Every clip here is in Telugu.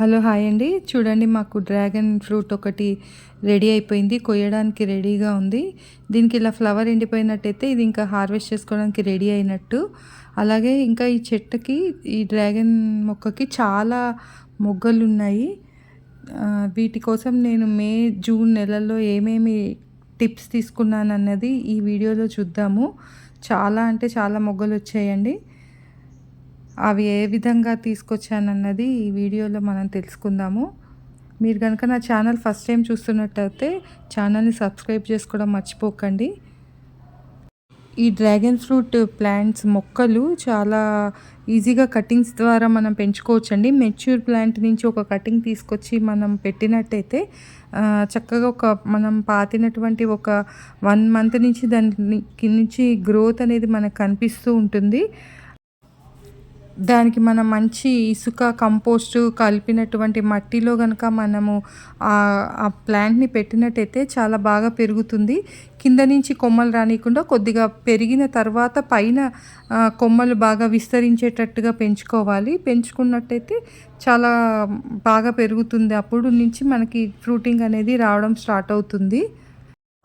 హలో హాయ్ అండి. చూడండి మాకు డ్రాగన్ ఫ్రూట్ ఒకటి రెడీ అయిపోయింది. కొయ్యడానికి రెడీగా ఉంది. దీనికి ఇలా ఫ్లవర్ ఎండిపోయినట్టయితే ఇది ఇంకా హార్వెస్ట్ చేసుకోవడానికి రెడీ అయినట్టు. అలాగే ఇంకా ఈ చెట్టుకి ఈ డ్రాగన్ మొక్కకి చాలా మొగ్గలు ఉన్నాయి వీటి కోసం నేను మే జూన్ నెలల్లో ఏమేమి టిప్స్ తీసుకున్నాను అన్నది ఈ వీడియోలో చూద్దాము. చాలా అంటే చాలా మొగ్గలు వచ్చాయండి. అవి ఏ విధంగా తీసుకొచ్చానన్నది ఈ వీడియోలో మనం తెలుసుకుందాము. మీరు కనుక నా ఛానల్ ఫస్ట్ టైం చూస్తున్నట్టయితే ఛానల్ని సబ్స్క్రైబ్ చేసుకోవడం మర్చిపోకండి. ఈ డ్రాగన్ ఫ్రూట్ ప్లాంట్స్ మొక్కలు చాలా ఈజీగా కటింగ్స్ ద్వారా మనం పెంచుకోవచ్చండి. మెచ్యూర్ ప్లాంట్ నుంచి ఒక కటింగ్ తీసుకొచ్చి మనం పెట్టినట్టయితే చక్కగా ఒక మనం పాతినటువంటి ఒక వన్ మంత్ నుంచి దాని నుంచి గ్రోత్ అనేది మనకు కనిపిస్తూ ఉంటుంది. దానికి మనం మంచి ఇసుక కంపోస్ట్ కలిపినటువంటి మట్టిలో కనుక మనము ఆ ప్లాంట్ని పెట్టినట్టయితే చాలా బాగా పెరుగుతుంది. కింద నుంచి కొమ్మలు రానియకుండా కొద్దిగా పెరిగిన తర్వాత పైన కొమ్మలు బాగా విస్తరించేటట్టుగా పెంచుకోవాలి. పెంచుకున్నట్టయితే చాలా బాగా పెరుగుతుంది. అప్పుడు నుంచి మనకి ఫ్రూటింగ్ అనేది రావడం స్టార్ట్ అవుతుంది.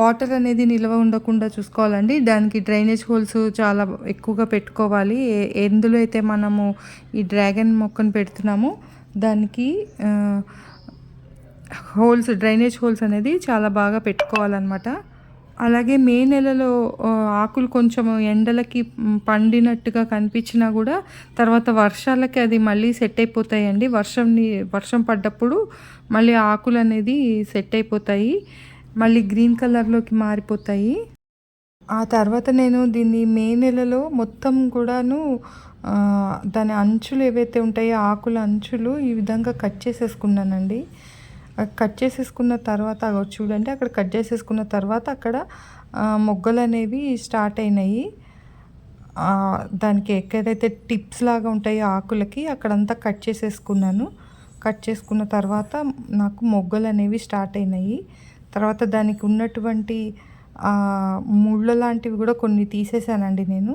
వాటర్ అనేది నిల్వ ఉండకుండా చూసుకోవాలండి. దానికి డ్రైనేజ్ హోల్స్ చాలా ఎక్కువగా పెట్టుకోవాలి. ఎందులో అయితే మనము ఈ డ్రాగన్ మొక్కను పెడుతున్నామో దానికి హోల్స్ డ్రైనేజ్ హోల్స్ అనేది చాలా బాగా పెట్టుకోవాలన్నమాట. అలాగే మే నెలలో ఆకులు కొంచెం ఎండలకి పండినట్టుగా కనిపించినా కూడా తర్వాత వర్షాలకి అది మళ్ళీ సెట్ అయిపోతాయండి. వర్షంని వర్షం పడ్డప్పుడు మళ్ళీ ఆకులు అనేది సెట్ అయిపోతాయి. మళ్ళీ గ్రీన్ కలర్లోకి మారిపోతాయి. ఆ తర్వాత నేను దీన్ని మే నెలలో మొత్తం కూడాను దాని అంచులు ఏవైతే ఉంటాయో ఆకుల అంచులు ఈ విధంగా కట్ చేసేసుకున్నానండి. కట్ చేసేసుకున్న తర్వాత చూడండి అక్కడ కట్ చేసేసుకున్న తర్వాత అక్కడ మొగ్గలు అనేవి స్టార్ట్ అయినాయి. దానికి ఎక్కడైతే టిప్స్ లాగా ఉంటాయో ఆకులకి అక్కడంతా కట్ చేసేసుకున్నాను. కట్ చేసుకున్న తర్వాత నాకు మొగ్గలు అనేవి స్టార్ట్ అయినాయి. తర్వాత దానికి ఉన్నటువంటి ముళ్ళ లాంటివి కూడా కొన్ని తీసేసానండి నేను.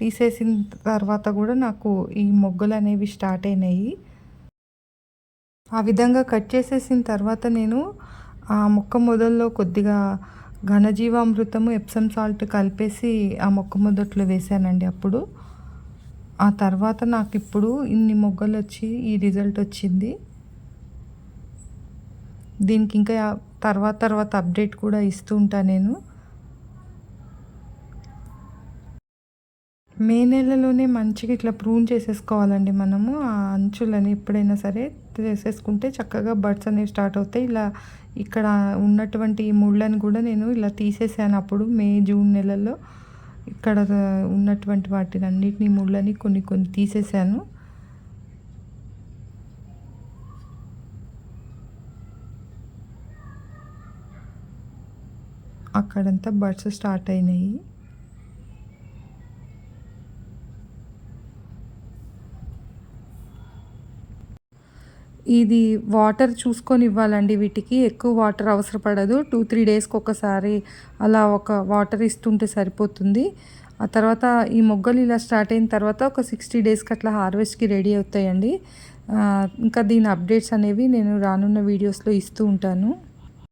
తీసేసిన తర్వాత కూడా నాకు ఈ మొగ్గలు అనేవి స్టార్ట్ అయినాయి. ఆ విధంగా కట్ చేసేసిన తర్వాత నేను ఆ మొక్క మొదల్లో కొద్దిగా ఘనజీవామృతము ఎప్సమ్ సాల్ట్ కలిపేసి ఆ మొక్క మొదట్లో వేసానండి అప్పుడు. ఆ తర్వాత నాకు ఇప్పుడు ఇన్ని మొగ్గలు వచ్చి ఈ రిజల్ట్ వచ్చింది. దీనికి ఇంకా తర్వాత తర్వాత అప్డేట్ కూడా ఇస్తూ ఉంటాను నేను. మే నెలలోనే మంచిగా ఇట్లా ప్రూన్ చేసేసుకోవాలండి మనము. ఆ అంచులని ఎప్పుడైనా సరే చేసేసుకుంటే చక్కగా బర్డ్స్ అనేవి స్టార్ట్ అవుతాయి. ఇలా ఇక్కడ ఉన్నటువంటి ఈ ముళ్ళని కూడా నేను ఇలా తీసేసాను అప్పుడు మే జూన్ నెలలో. ఇక్కడ ఉన్నటువంటి వాటిని అన్నిటిని ముళ్ళని కొన్ని కొన్ని తీసేసాను. అక్కడంతా బర్డ్స్ స్టార్ట్ అయినాయి. ఇది వాటర్ చూసుకొని ఇవ్వాలండి వీటికి. ఎక్కువ వాటర్ అవసరపడదు. టూ త్రీ డేస్కి ఒకసారి అలా ఒక వాటర్ ఇస్తుంటే సరిపోతుంది. ఆ తర్వాత ఈ మొగ్గలు ఇలా స్టార్ట్ అయిన తర్వాత ఒక సిక్స్టీ డేస్కి అట్లా హార్వెస్ట్కి రెడీ అవుతాయండి. ఇంకా దీని అప్డేట్స్ అనేవి నేను రానున్న వీడియోస్లో ఇస్తూ ఉంటాను.